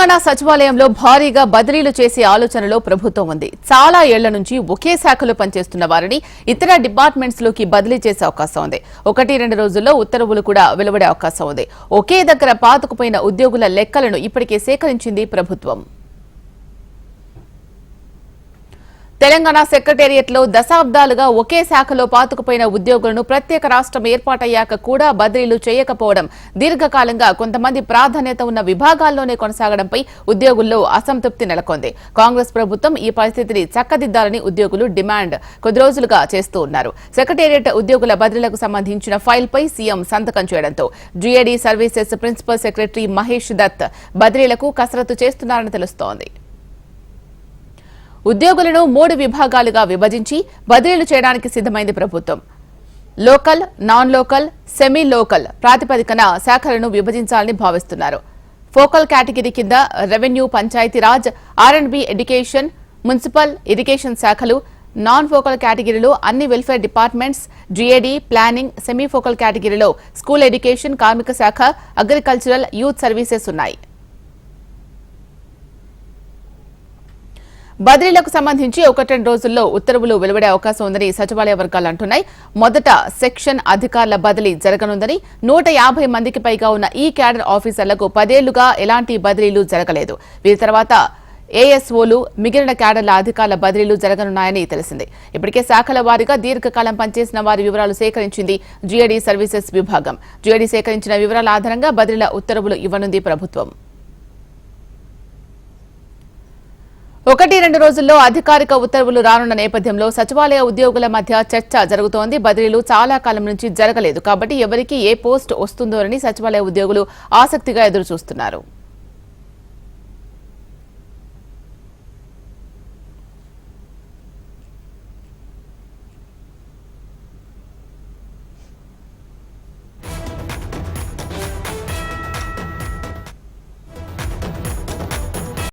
తెలంగాణ సచివాలయంలో భారీగా బదిలీలు చేసే ఆలోచనలో ప్రభుత్వం ఉంది. చాలా ఏళ్ళ నుంచి ఒకే శాఖలో పనిచేస్తున్న వారిని ఇతర డిపార్ట్మెంట్స్లోకి బదిలీ చేసే అవకాశం ఉంది. ఒకటి రెండు రోజుల్లో ఉత్తర్వులు కూడా వెలువడే అవకాశం ఉంది. ఒకే దగ్గర పాతుకుపోయిన ఉద్యోగుల లెక్కలను ఇప్పటికే సేకరించింది ప్రభుత్వం. తెలంగాణ సెక్రటేరియట్లో దశాబ్దాలుగా ఒకే శాఖలో పాతుకుపోయిన ఉద్యోగులను ప్రత్యేక రాష్ట్రం ఏర్పాటయ్యాక కూడా బదిలీలు చేయకపోవడం దీర్ఘకాలంగా కొంతమంది ప్రాధాన్యత ఉన్న విభాగాల్లోనే కొనసాగడంపై ఉద్యోగుల్లో అసంతృప్తి నెలకొంది. కాంగ్రెస్ ప్రభుత్వం ఈ పరిస్థితిని చక్కదిద్దాలని ఉద్యోగులు డిమాండ్ కొద్ది రోజులుగా చేస్తూ ఉన్నారు. సెక్రటేరియట్ ఉద్యోగుల బదిలీలకు సంబంధించిన ఫైల్పై సీఎం సంతకం చేయడంతో GAD services principal secretary Mahesh Dutt బదిలీలకు కసరత్తు చేస్తున్నారని తెలుస్తోంది. ఉద్యోగులను మూడు విభాగాలుగా విభజించి బదిలీలు చేయడానికి సిద్దమైంది ప్రభుత్వం. Local non local semi local ప్రాతిపదికన శాఖలను విభజించాలని భావిస్తున్నారు. ఫోకల్ కేటగిరీ కింద revenue Panchayati Raj R and B education municipal irrigation శాఖలు నాన్ ఫోకల్ కేటగిరీలో అన్ని welfare departments GAD planning semi focal కేటగిరీలో స్కూల్ ఎడ్యుకేషన్ కార్మిక శాఖ అగ్రికల్చరల్ యూత్ సర్వీసెస్ ఉన్నాయి. బదిలీలకు సంబంధించి ఒకటి రెండు రోజుల్లో ఉత్తర్వులు వెలువడే అవకాశం ఉందని సచివాలయ వర్గాలు అంటున్నాయి. మొదట సెక్షన్ అధికారుల బదిలీ జరగనుందని నూట యాభై మందికి పైగా ఉన్న ఈ క్యాడర్ ఆఫీసర్లకు పదేళ్ళుగా ఎలాంటి బదిలీలు జరగలేదు. వీరి తర్వాత ఏఎస్ఓలు మిగిలిన క్యాడర్ల అధికారుల బదిలీలు జరగనున్నాయని తెలిసింది. ఇప్పటికే శాఖల వారీగా దీర్ఘకాలం పనిచేసిన వారి వివరాలు సేకరించింది జీఏడీ సర్వీసెస్ విభాగం. జీఏడీ సేకరించిన వివరాల ఆధారంగా బదిలీల ఉత్తర్వులు ఇవ్వనుంది ప్రభుత్వం. ఒకటి రెండు రోజుల్లో అధికారిక ఉత్తర్వులు రానున్న నేపథ్యంలో సచివాలయ ఉద్యోగుల మధ్య చర్చ జరుగుతోంది. బదిలీలు చాలా కాలం నుంచి జరగలేదు. కాబట్టి ఎవరికి ఏ పోస్ట్ వస్తుందోనని సచివాలయ ఉద్యోగులు ఆసక్తిగా ఎదురుచూస్తున్నారు.